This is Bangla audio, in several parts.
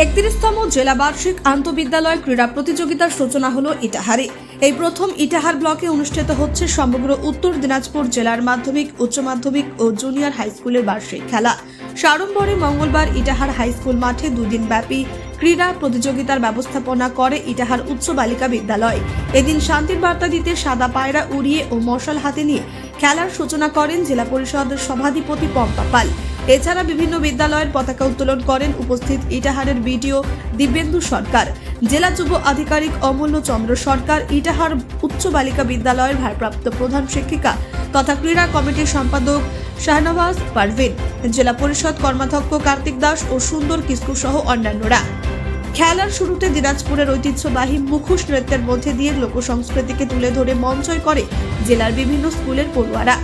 একত্রিশতম জেলা বার্ষিক আন্তঃবিদ্যালয় ক্রীড়া প্রতিযোগিতার সূচনা হলো ইটাহারে। এই প্রথম ইটাহার ব্লকে অনুষ্ঠিত হচ্ছে সমগ্র উত্তর দিনাজপুর জেলার মাধ্যমিক, উচ্চ মাধ্যমিক ও জুনিয়র হাই স্কুলের বার্ষিক খেলা। সাড়ম্বরে মঙ্গলবার ইটাহার হাই স্কুল মাঠে দুদিন ব্যাপী ক্রীড়া প্রতিযোগিতার ব্যবস্থাপনা করে ইটাহার উচ্চ বালিকা বিদ্যালয়। এদিন শান্তির বার্তা দিতে সাদা পায়রা উড়িয়ে ও মশাল হাতে নিয়ে খেলার সূচনা করেন জেলা পরিষদের সভাধিপতি পম্পা পাল। এছাড়া বিভিন্ন বিদ্যালয়ের পতাকা উত্তোলন করেন উপস্থিত ইটাহারের বিডিও দিব্যেন্দু সরকার, জেলা যুব আধিকারিক অমূল্য চন্দ্র সরকার, ইটাহার উচ্চ বালিকা বিদ্যালয়ের ভারপ্রাপ্ত প্রধান শিক্ষিকা তথা ক্রীড়া কমিটির সম্পাদক শাহনওয়াজ পারভিন, জেলা পরিষদ কর্মাধ্যক্ষ কার্তিক দাস ও সুন্দর কিস্কু সহ অন্যান্যরা। খেলার শুরুতে দিনাজপুরের ঐতিহ্যবাহী মুখোশ নৃত্যের মধ্যে দিয়ে লোকসংস্কৃতিকে তুলে ধরে মঞ্চয় করে জেলার বিভিন্ন স্কুলের পড়ুয়ারা।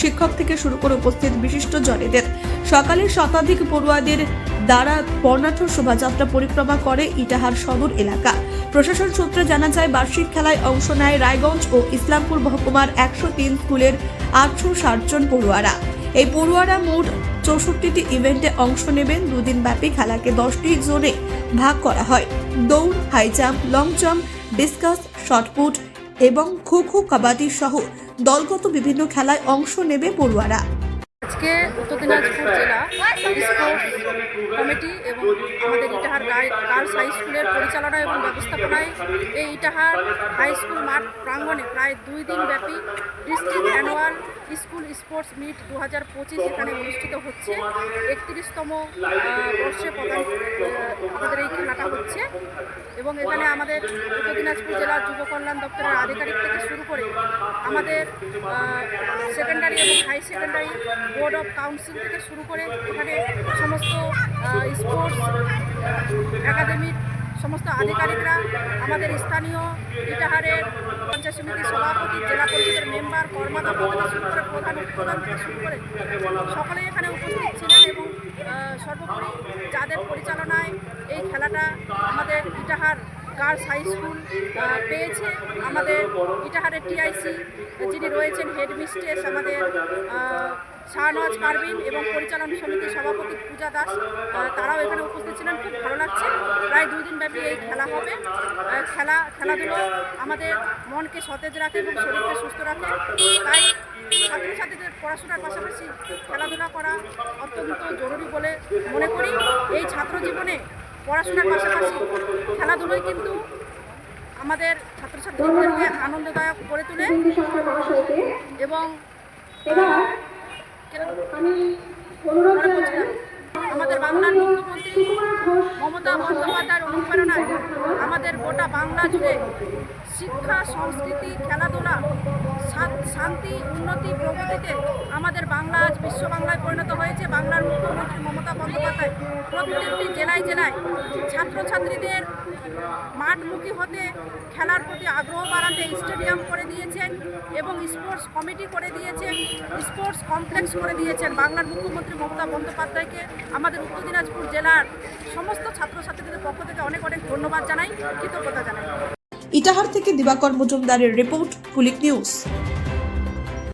শিক্ষক থেকে শুরু করে উপস্থিত বিশিষ্ট জনেদের সকালে শতাধিক পড়ুয়াদের দ্বারা বর্ণাঢ্য শোভাযাত্রা পরিক্রমা করে ইটাহার সদর এলাকা। প্রশাসন সূত্রে জানা যায়, বার্ষিক খেলায় অংশ নেয় রায়গঞ্জ ও ইসলামপুর মহকুমার একশো তিন স্কুলের আটশো ষাট জন পড়ুয়ারা। এই পড়ুয়ারা মোট চৌষট্টিটি ইভেন্টে অংশ নেবেন। দুদিন ব্যাপী খেলাকে দশটি জোনে ভাগ করা হয়। দৌড়, high jump, long jump, discus, shotput এবং খো খো কাবাডি সহ দলগত বিভিন্ন খেলায় অংশ নেবে পড়ুয়ারা। আজকে উত্তর দিনাজপুর জেলা কমিটি এবং আমাদের ইটাহার গার্লস হাই স্কুলের পরিচালনা এবং ব্যবস্থাপনায় এই ইটাহার হাই স্কুল মাঠ প্রাঙ্গণে প্রায় দুই দিন ব্যাপী district annual school sports meet দু হাজার পঁচিশ এখানে অনুষ্ঠিত হচ্ছে। একত্রিশতম বর্ষে প্রধান আমাদের এই খেলাটা হচ্ছে এবং এখানে আমাদের উত্তর দিনাজপুর জেলা যুব কল্যাণ দপ্তরের আধিকারিক থেকে শুরু করে আমাদের সেকেন্ডারি এবং high secondary board of council থেকে শুরু করে এখানে সমস্ত স্পোর্টস একাডেমির সমস্ত আধিকারিকরা, আমাদের স্থানীয় ইটাহারের পঞ্চায়েত সমিতির সভাপতি, জেলা পরিষদের মেম্বার কর্মাধ্যক্ষ থেকে শুরু করে প্রধান প্রধান থেকে শুরু করে সকলেই এখানে উপস্থিত ছিলেন এবং সর্বোপরি যাদের পরিচালনায় এই খেলাটা আমাদের ইটাহার গার্লস হাই স্কুল পেয়েছে। আমাদের ইটাহারের টিআইসি যিনি রয়েছেন হেড মিস্ট্রেস আমাদের শাহনওয়াজ পারভিন এবং পরিচালনা সমিতির সভাপতি পূজা দাস তারাও এখানে উপস্থিত ছিলেন। খুব ভালো লাগছে। প্রায় দুই দিন ব্যাপী এই খেলা হবে। খেলা, খেলাধুলো আমাদের মনকে সতেজ রাখে এবং শরীরকে সুস্থ রাখে। তাই ছাত্রছাত্রীদের পড়াশোনার পাশাপাশি খেলাধুলা করা অত্যন্ত জরুরি বলে মনে করি। এই ছাত্র জীবনে পড়াশোনার পাশাপাশি খেলাধুলোই কিন্তু আমাদের ছাত্রছাত্রীদেরকে আনন্দদায়ক করে তোলে। এবং আমাদের বাংলার মুখ্যমন্ত্রী মমতা বন্দ্যোপাধ্যায়ের অনুপ্রেরণায় আমাদের গোটা বাংলা জুড়ে শিক্ষা, সংস্কৃতি, খেলাধুলা শান্তি, উন্নতি প্রগতিতে আমাদের বাংলা আজ বিশ্ব বাংলায় পরিণত হয়েছে। বাংলার মুখ্যমন্ত্রী মমতা বন্দ্যোপাধ্যায় প্রত্যেকটি জেলায় জেলায় ছাত্রছাত্রীদের মাঠমুখী হতে খেলার প্রতি আগ্রহ বাড়াতে স্টেডিয়াম করে দিয়েছেন এবং স্পোর্টস কমিটি করে দিয়েছেন, স্পোর্টস কমপ্লেক্স করে দিয়েছেন। বাংলার মুখ্যমন্ত্রী মমতা বন্দ্যোপাধ্যায়কে আমাদের উত্তর দিনাজপুর জেলার সমস্ত ছাত্রছাত্রীদের পক্ষ থেকে অনেক অনেক ধন্যবাদ জানাই, কৃতজ্ঞতা জানাই। ইটাহার থেকে দিবাকর মজুমদারের রিপোর্ট পুলিক নিউজ।